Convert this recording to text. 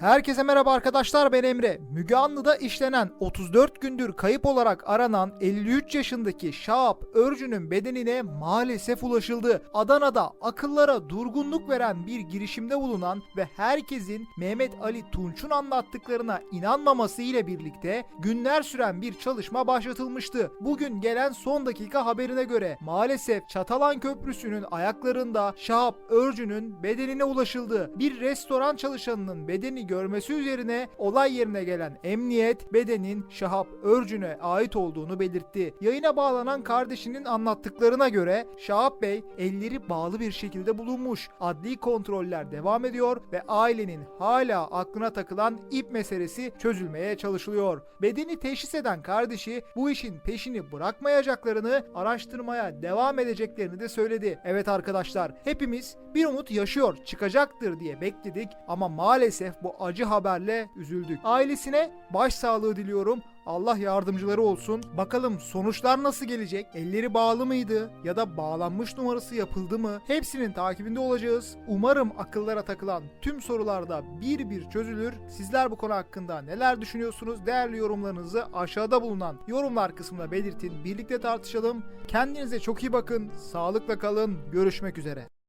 Herkese merhaba arkadaşlar ben Emre. Müge Anlı'da işlenen 34 gündür kayıp olarak aranan 53 yaşındaki Şahap Örcü'nün bedenine maalesef ulaşıldı. Adana'da akıllara durgunluk veren bir girişimde bulunan ve herkesin Mehmet Ali Tunç'un anlattıklarına inanmaması ile birlikte günler süren bir çalışma başlatılmıştı. Bugün gelen son dakika haberine göre maalesef Çatalan Köprüsü'nün ayaklarında Şahap Örcü'nün bedenine ulaşıldı. Bir restoran çalışanının bedeni görmesi üzerine olay yerine gelen emniyet bedenin Şahap Örcün'e ait olduğunu belirtti. Yayına bağlanan kardeşinin anlattıklarına göre Şahap Bey elleri bağlı bir şekilde bulunmuş. Adli kontroller devam ediyor ve ailenin hala aklına takılan ip meselesi çözülmeye çalışılıyor. Bedeni teşhis eden kardeşi bu işin peşini bırakmayacaklarını, araştırmaya devam edeceklerini de söyledi. Evet arkadaşlar, hepimiz bir umut yaşıyor, çıkacaktır diye bekledik ama maalesef bu acı haberle üzüldük. Ailesine başsağlığı diliyorum. Allah yardımcıları olsun. Bakalım sonuçlar nasıl gelecek? Elleri bağlı mıydı? Ya da bağlanmış numarası yapıldı mı? Hepsinin takibinde olacağız. Umarım akıllara takılan tüm sorularda bir bir çözülür. Sizler bu konu hakkında neler düşünüyorsunuz? Değerli yorumlarınızı aşağıda bulunan yorumlar kısmına belirtin. Birlikte tartışalım. Kendinize çok iyi bakın. Sağlıkla kalın. Görüşmek üzere.